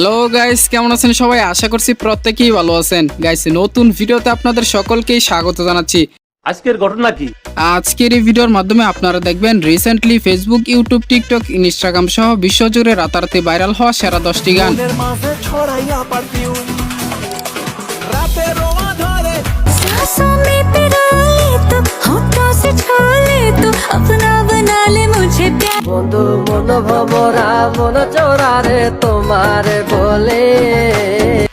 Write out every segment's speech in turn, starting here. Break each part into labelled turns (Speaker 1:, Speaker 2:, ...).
Speaker 1: Hello guys কেমন আছেন সবাই? আশা করছি প্রত্যেকেই ভালো আছেন। গাইস নতুন ভিডিওতে আপনাদের সকলকেই স্বাগত জানাচ্ছি।
Speaker 2: আজকের ঘটনা কি?
Speaker 1: আজকের এই ভিডিওর মাধ্যমে আপনারা দেখবেন recently Facebook YouTube TikTok Instagram সহ বিশ্বজুড়ে রাতারাতি ভাইরাল হওয়া সেরা দশটি গান।
Speaker 3: মাঝে ছড়াইয়া পারফিউম রাতেরও আধারে
Speaker 4: सांसों में पिरो ले तो होठों से छू ले तो अपना बना ले मुझे प्यार
Speaker 5: বন্ধু মন ভমরা মন চোরারে তোমারে বলে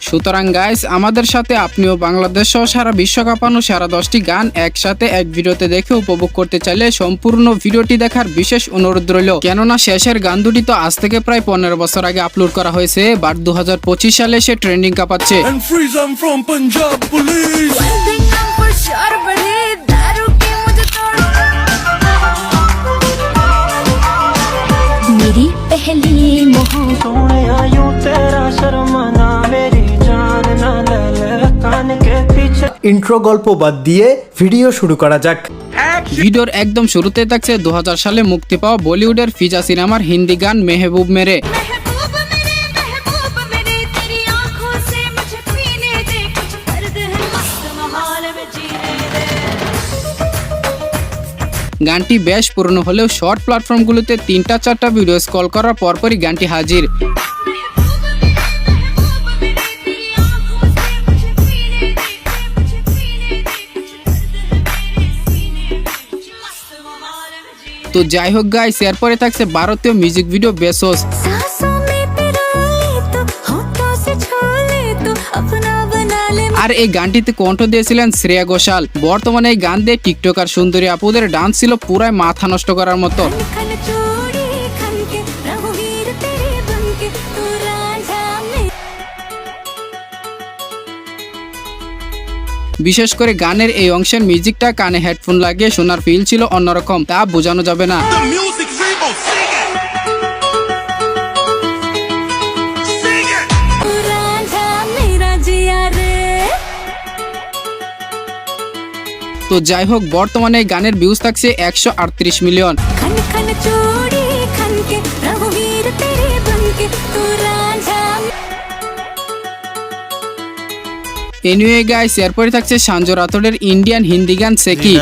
Speaker 1: সুতরাং গাইস আমাদের সাথে আপনিও বাংলাদেশ সহ সারা বিশ্ব কাঁপানো সারা দশটি গান একসাথে এক ভিডিওতে দেখে উপভোগ করতে চাইলে সম্পূর্ণ ভিডিওটি দেখার বিশেষ অনুরোধ রইল কেননা শেষের গান দুটি তো আজ থেকে প্রায় পনেরো বছর আগে আপলোড করা হয়েছে বাট দু সালে সে ট্রেন্ডিং কাঁপাচ্ছে
Speaker 6: ইন্ট্রো গল্প বাদ দিয়ে ভিডিও শুরু করা যাক।
Speaker 1: ভিডিওর একদম শুরুতে থাকছে দু হাজার সালে মুক্তি পাওয়া বলিউডের ফিজা সিনেমার হিন্দি গান মেহবুব মেরে। গানটি বেশ পুরনো হলেও শর্ট প্ল্যাটফর্মগুলোতে তিনটা চারটা ভিডিও স্কল করার পরপরই গানটি হাজির। তো যাই হোক গাইস এরপরে থাকছে ভারতীয় মিউজিক ভিডিও বেসোস আর এই গানটিতে কণ্ঠ দিয়েছিলেন শ্রেয়া ঘোষাল। বর্তমানে এই গান দিয়ে টিকটকার সুন্দরী আপুদের ডান্স ছিল পুরাই মাথা নষ্ট করার মতো। বিশেষ করে গানের এই অংশের মিউজিকটা কানে হেডফোন লাগিয়ে শোনার ফিল ছিল অন্যরকম তা বোঝানো যাবে না। তো যাই হোক বর্তমানে গানের ভিউজ থাকছে একশো আটত্রিশ মিলিয়ন এনিওয়ে গাইস এরপরে থাকছে সাঞ্জু রাথোডের ইন্ডিয়ান হিন্দি গান সেকি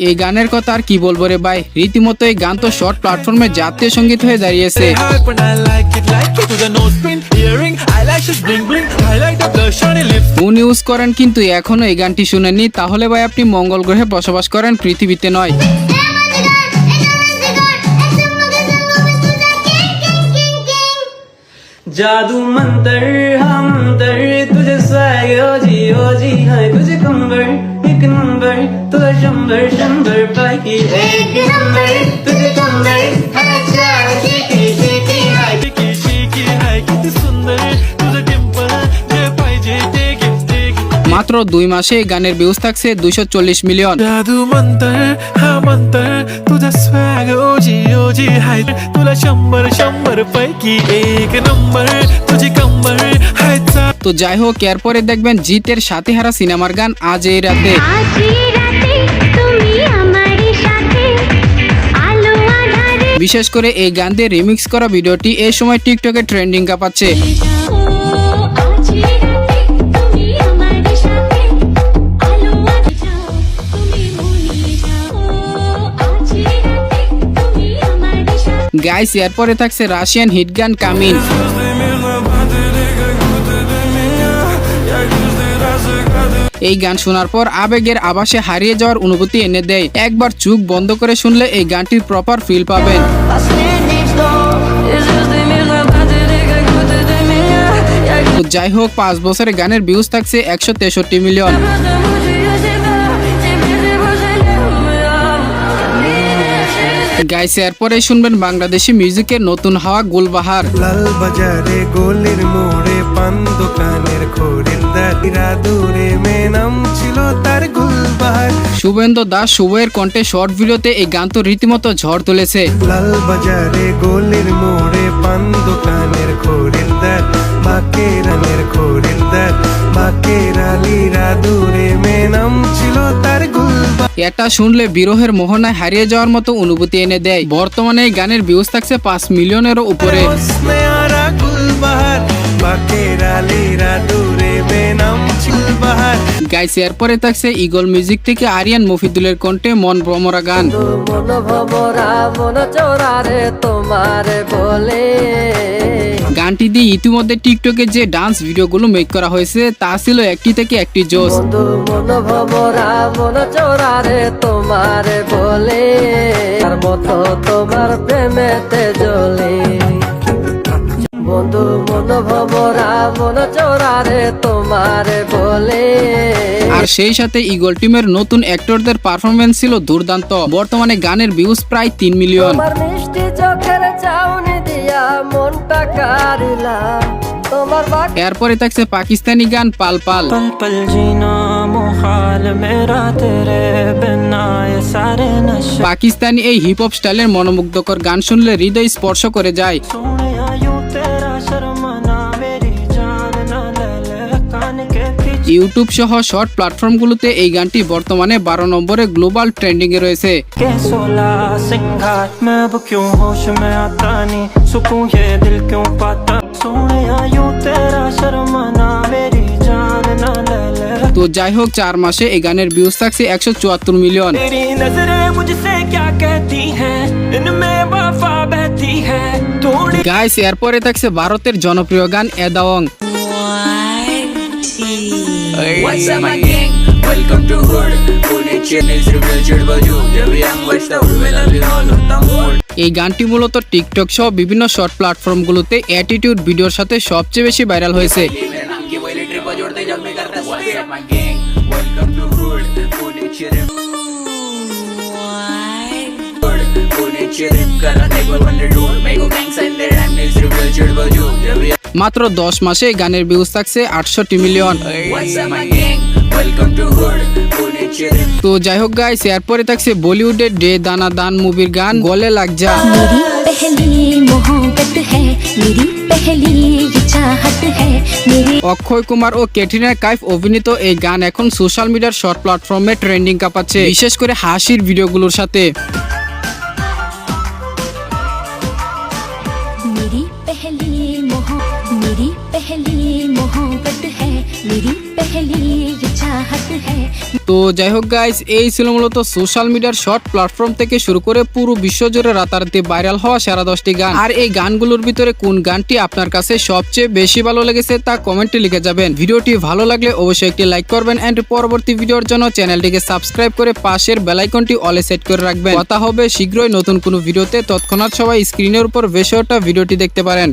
Speaker 1: এই গানের কথা আর কি বলব রে ভাই? রীতিমতো এই গান তো শর্ট প্ল্যাটফর্মে জাতীয় সংগীত হয়ে দাঁড়িয়েছে। উনি ইউজ করেন কিন্তু এখনও এই গানটি শুনেননি। তাহলে ভাই আপনি মঙ্গল গ্রহে বসবাস করেন পৃথিবীতে নয়।
Speaker 7: जादू मंत्र हम दर। तुझे सायो जी ओ जी हाय तुझे कंबर। एक नंबर तुझे शंबर शंबर पाकी एक नंबर तुझे कंबर। हाय चार की की की की हाय की की की हाय कितनी सुंदर।
Speaker 1: মাত্র দুই মাসে গানের ভিউজ থাকছে দুইশো চল্লিশ মিলিয়ন তো যাই হোক এরপরে দেখবেন জিতের সাথে হারা সিনেমার গান আজ এই রাতে। বিশেষ করে এই গান দিয়ে রিমিক্স করা ভিডিওটি এই সময় টিকটকে ট্রেন্ডিং কাঁপাচ্ছে। গাইস, এরপরে থাকছে রাশিয়ান হিট গান কামিন এই গান শোনার পর আবেগের আবাসে হারিয়ে যাওয়ার অনুভূতি এনে দেয়। একবার চোখ বন্ধ করে শুনলে এই গানটির প্রপার ফিল পাবেন। যাই হোক, পাঁচ বছরে গানের ভিউজ থাকছে একশো তেষট্টি মিলিয়ন গাইস এরপরে শুনবেন বাংলাদেশি মিউজিকের নতুন হাওয়া গুলবাহার।
Speaker 8: লাল বাজারে গোলের মোড়ে পান দোকানের দূরে ছিল তার গুলবাহার।
Speaker 1: শুভেন্দ্র দাস শুভের কণ্ঠে শর্ট ভিডিওতে এই গান তো রীতিমতো ঝড় তুলেছে।
Speaker 8: লাল বাজারে গোলের মোড়ে পান দোকানের খরিদ্দার বাকেরানের খরিদ্দার বাকের আলীরা দূরে মে নাম ছিল তার
Speaker 1: এটা শুনলে বিরহের মোহনায় হারিয়ে যাওয়ার মতো অনুভূতি এনে দেয়। বর্তমানে এই গানের ভিউজ থাকছে পাঁচ মিলিয়নেরও উপরে। গাইস এরপরে থাকছে ইগল মিউজিক থেকে আরিয়ান মফিদুলের কণ্ঠে মন ভ্রমরা গান।
Speaker 5: মন ভ্রমরা মন চোরারে তোমারে বলে।
Speaker 1: গানটি দিয়ে ইতিমধ্যে টিকটকে যে ডান্স ভিডিওগুলো মেক করা হয়েছে তা ছিল একটি থেকে একটি জোস
Speaker 5: তোমার বলে। তোমার প্রেমেতে জ্বলে।
Speaker 1: আর সেই সাথে ইগল টিমের নতুন অ্যাক্টরদের পারফরমেন্স ছিল দুর্দান্ত। বর্তমানে গানের ভিউজ প্রায় তিন মিলিয়ন এরপরে থাকছে পাকিস্তানি গান পাল পাল। পাকিস্তানি এই হিপ হপ স্টাইলের মনোমুগ্ধকর গান শুনলে হৃদয় স্পর্শ করে যায়। ইউটিউব সহ শর্ট প্ল্যাটফর্মগুলোতে এই গানটি বর্তমানে বারো নম্বরে গ্লোবাল ট্রেন্ডিংয়ে রয়েছে। তো যাই হোক চার মাসে এই গানের ভিউজ থাকছে একশো চুয়াত্তর মিলিয়ন গাইস এরপরে থাকছে ভারতের জনপ্রিয় গান এদাওয়ং
Speaker 2: What's up, my gang? Welcome to Hood. Pune Chennai's real Chidbaju. Jab young watch the hood, well, we all on the mood.
Speaker 1: এই গানটি মূলত টিকটক সহ বিভিন্ন শর্ট প্ল্যাটফর্মগুলোতে অ্যাটিটিউড ভিডিওর সাথে সবচেয়ে বেশি ভাইরাল হয়েছে
Speaker 2: मेरे
Speaker 1: মাত্র দশ মাসে গানের ভিউজ থাকছে আটষট্টি মিলিয়ন তো যাই হোক গাইস এরপরে থাকছে বলিউডের ডে দানা দান মুভির গান গলে লাগ যা। অক্ষয় কুমার ও ক্যাটরিনা কাইফ অভিনীত এই গান এখন সোশ্যাল মিডিয়ার শর্ট প্ল্যাটফর্মে ট্রেন্ডিং কাঁপাচ্ছে বিশেষ করে হাসির ভিডিওগুলোর সাথে।
Speaker 4: मेरी पहली मोह मेरी पहली मोहब्बत
Speaker 1: তো যাই হোক গাইস এই ছিল মূলত সোশ্যাল মিডিয়ার শর্ট প্ল্যাটফর্ম থেকে শুরু করে পুরো বিশ্ব জুড়ে রাতারাতি ভাইরাল হওয়া সেরা দশটি গান। আর এই গানগুলোর ভিতরে কোন গানটি আপনার কাছে সবচেয়ে বেশি ভালো লেগেছে তা কমেন্টে লিখে যাবেন। ভিডিওটি ভালো লাগলে অবশ্যই একটি লাইক করবেন এন্ড পরবর্তী ভিডিওর জন্য চ্যানেলটিকে সাবস্ক্রাইব করে পাশের বেলাইকনটি অলে সেট করে রাখবেন। কথা হবে শীঘ্রই নতুন কোনো ভিডিওতে তৎক্ষণাৎ সবাই স্ক্রিনের উপর ওঠা ভিডিওটি দেখতে পারেন।